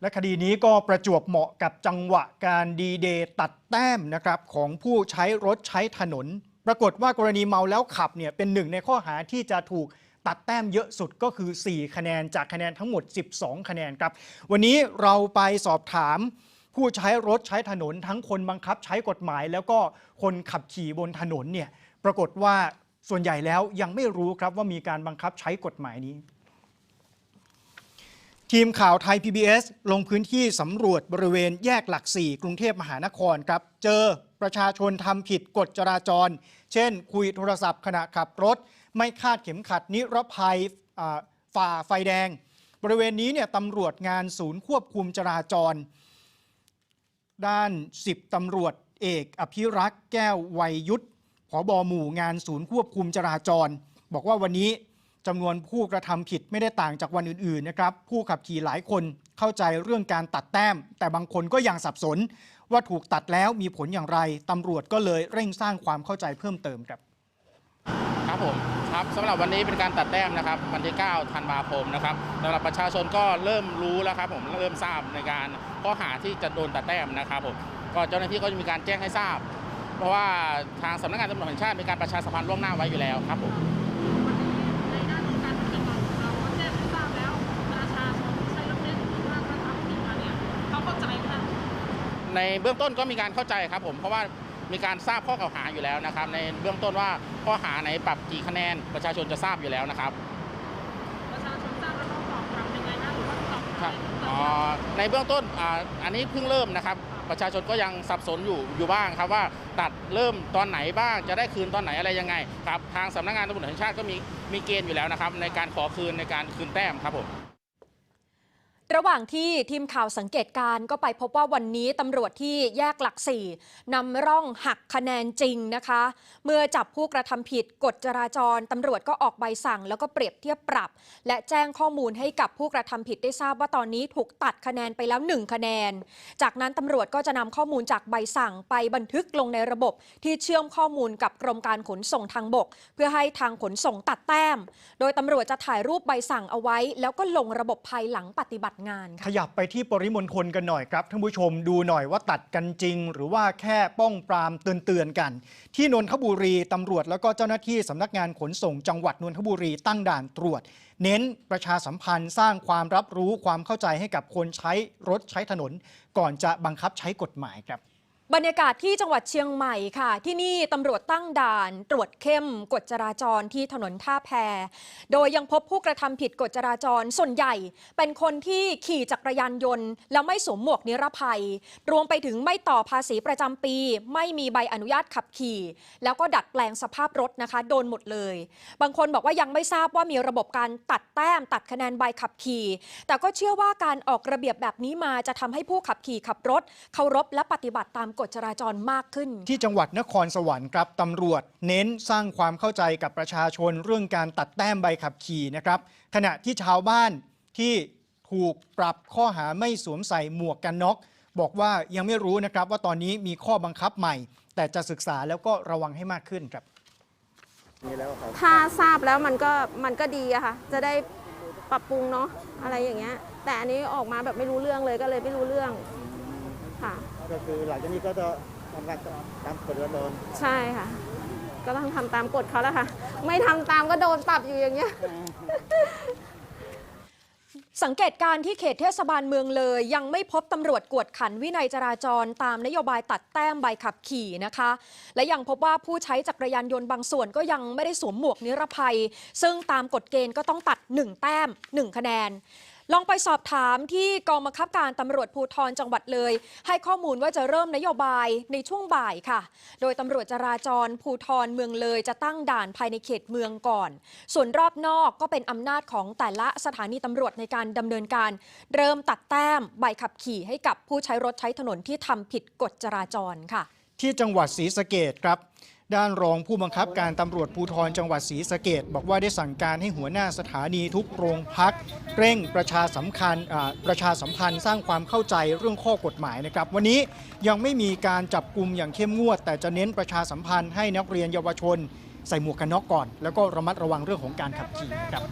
และคดีนี้ก็ประจวบเหมาะกับจังหวะการดีเดย์ตัดแต้มนะครับของผู้ใช้รถใช้ถนน ปรากฏว่ากรณีเมาแล้วขับเนี่ยเป็นหนึ่งในข้อหาที่จะถูกตัดแต้มเยอะสุดก็คือ 4 คะแนนจากคะแนนทั้งหมด 12 คะแนนครับ วันนี้เราไปสอบถามผู้ใช้รถใช้ถนนทั้งคนบังคับใช้กฎหมาย แล้วก็คนขับขี่บนถนนเนี่ยปรากฏว่าส่วนใหญ่แล้วยังไม่รู้ครับว่ามีการบังคับใช้กฎหมายนี้ ทีมข่าวไทย PBS ลงพื้นที่สำรวจบริเวณแยกหลักสี่กรุงเทพมหานครครับ เจอประชาชนทำผิดกฎจราจร เช่น คุยโทรศัพท์ขณะขับรถ ไม่คาดเข็มขัดนิรภัยฝ่าไฟแดง บริเวณนี้เนี่ยตำรวจงานศูนย์ควบคุมจราจร ด้าน 10ตำรวจเอกอภิรักษ์แก้ววัยยุทธผบหมู่งานศูนย์ควบคุมจราจร บอกว่าวันนี้ จำนวนผู้กระทำผิดไม่ได้ต่างจากวันอื่นๆนะครับผู้ขับขี่หลายคนเข้าใจเรื่องการตัดแต้ม แต่บางคนก็ยังสับสน ว่าถูกตัดแล้วมีผลอย่างไรตำรวจก็เลยเร่งสร้างความเข้าใจเพิ่มเติมครับ ครับผมครับสำหรับวันนี้เป็นการตัดแต้มนะครับวันที่ 9 ธันวาคมนะครับสำหรับประชาชนก็เริ่มรู้แล้วครับผมเริ่มทราบในการข้อหาที่จะโดนตัดแต้มนะครับผมก็เจ้าหน้าที่ก็จะมีการแจ้งให้ทราบ เพราะว่าทางสำนักงานตำรวจแห่งชาติมีการประชาสัมพันธ์ล่วงหน้าไว้อยู่แล้วครับผม ในเบื้องต้นก็มีการเข้าใจครับผมเพราะว่ามีการทราบข้อกล่าวหาอยู่แล้วนะครับ ในเบื้องต้นว่าข้อหาไหนปรับกี่คะแนนประชาชนจะทราบอยู่แล้วนะครับประชาชนทราบแล้วเขาตอบกลับยังไงนะหรือว่าตอบครับตอ๋ออบในเบื้องต้นอ่าอันนี้เพิ่งเริ่มนะครับ ประชาชนก็ยังสับสนอยู่อยู่บ้างครับว่าตัดเริ่มตอนไหนบ้างจะได้คืนตอนไหนอะไรยังไงครับทางสำนักงานตำรวจแห่งชาติก็มีมีเกณฑ์อยู่แล้วนะครับ ในการขอคืนในการคืนแต้มครับผม ระหว่างที่ทีมข่าวสังเกตการก็ไปพบว่าวันนี้ตำรวจที่แยกหลักสี่นำร่องหักคะแนนจริงนะคะ เมื่อจับผู้กระทำผิดกฎจราจรตำรวจก็ออกใบสั่ง แล้วก็เปรียบเทียบปรับ และแจ้งข้อมูลให้กับผู้กระทำผิดได้ทราบว่าตอนนี้ถูกตัดคะแนนไปแล้ว 1 คะแนน จากนั้นตำรวจก็จะนำข้อมูลจากใบสั่งไปบันทึกลงในระบบ ที่เชื่อมข้อมูลกับกรมการขนส่งทางบก เพื่อให้ทางขนส่งตัดแต้ม โดยตำรวจจะถ่ายรูปใบสั่งเอาไว้ แล้วก็ลงระบบภายหลังปฏิบัติงานค่ะขยับไปที่ปริมณฑลกันหน่อยครับท่านผู้ชมดูหน่อยว่าตัดกันจริง หรือว่าแค่ป้องปรามเตือนเตือนๆกัน ที่นนทบุรีตำรวจแล้วก็เจ้าหน้าที่สำนักงานขนส่งจังหวัดนนทบุรีตั้งด่านตรวจ เน้นประชาสัมพันธ์สร้างความรับรู้ความเข้าใจให้กับคนใช้รถใช้ถนน ก่อนจะบังคับใช้กฎหมายครับ บรรยากาศที่จังหวัดเชียงใหม่ค่ะ ที่นี่ตำรวจตั้งด่าน ตรวจเข้มกฎจราจรที่ถนนท่าแพ โดยยังพบผู้กระทำผิดกฎจราจรส่วนใหญ่ เป็นคนที่ขี่จักรยานยนต์ แล้วไม่สวมหมวกนิรภัย รวมไปถึงไม่ต่อภาษีประจำปี ไม่มีใบอนุญาตขับขี่ แล้วก็ดัดแปลงสภาพรถนะคะ โดนหมดเลย บางคนบอกว่ายังไม่ทราบว่ามีระบบการตัดแต้มตัดคะแนนใบขับขี่ แต่ก็เชื่อว่าการออกระเบียบแบบนี้มาจะทำให้ผู้ขับขี่ขับรถเคารพและปฏิบัติตามกฎจราจรมากขึ้น ที่จังหวัดนครสวรรค์ครับตำรวจ เน้นสร้างความเข้าใจกับประชาชนเรื่องการตัดแต้มใบขับขี่นะครับ ขณะที่ชาวบ้านที่ถูกปรับข้อหาไม่สวมใส่หมวกกันน็อกบอกว่ายังไม่รู้นะครับว่าตอนนี้มีข้อบังคับใหม่ แต่จะศึกษาแล้วก็ระวังให้มากขึ้นครับถ้าทราบแล้วมันก็มันก็ดีอะค่ะ จะได้ปรับปรุงเนาะอะไรอย่างเงี้ย แต่อันนี้ออกมาแบบไม่รู้เรื่องเลยก็เลยไม่รู้เรื่องค่ะ ก็คือหลังจากนี้ก็จะทำงานตามกฎกระโดนใช่ค่ะ ก็ต้องทำตามกฎเขาแล้วค่ะ ไม่ทำตามก็โดนปรับอยู่อย่างเงี้ย สังเกตการณ์ที่เขตเทศบาลเมืองเลย ยังไม่พบตำรวจกวดขันวินัยจราจรตามนโยบายตัดแต้มใบขับขี่นะคะ และยังพบว่าผู้ใช้จักรยานยนต์บางส่วนก็ยังไม่ได้สวมหมวกนิรภัย ซึ่งตามกฎเกณฑ์ก็ต้องตัด 1 แต้ม 1 คะแนน ลองไปสอบถามที่กองบังคับการตำรวจภูธรจังหวัดเลย ให้ข้อมูลว่าจะเริ่มนโยบายในช่วงบ่ายค่ะ โดยตำรวจจราจรภูธรเมืองเลยจะตั้งด่านภายในเขตเมืองก่อน ส่วนรอบนอกก็เป็นอำนาจของแต่ละสถานีตำรวจในการดำเนินการ เริ่มตัดแต้มใบขับขี่ให้กับผู้ใช้รถใช้ถนนที่ทำผิดกฎจราจรค่ะ ที่จังหวัดศรีสะเกดครับ ด้านรองผู้บังคับการตำรวจภูธรจังหวัดศรีสะเกดบอกว่าได้สั่งการให้หัวหน้าสถานีทุกโรงพัก เร่งประชาสำคัญประชาสัมพันธ์สร้างความเข้าใจเรื่องข้อกฎหมายนะครับ วันนี้ยังไม่มีการจับกลุ่มอย่างเข้มงวด แต่จะเน้นประชาสัมพันธ์ให้นักเรียนเยาวชน ใส่หมวกกันน็อกก่อน แล้วก็ระมัดระวังเรื่องของการขับขี่ครับ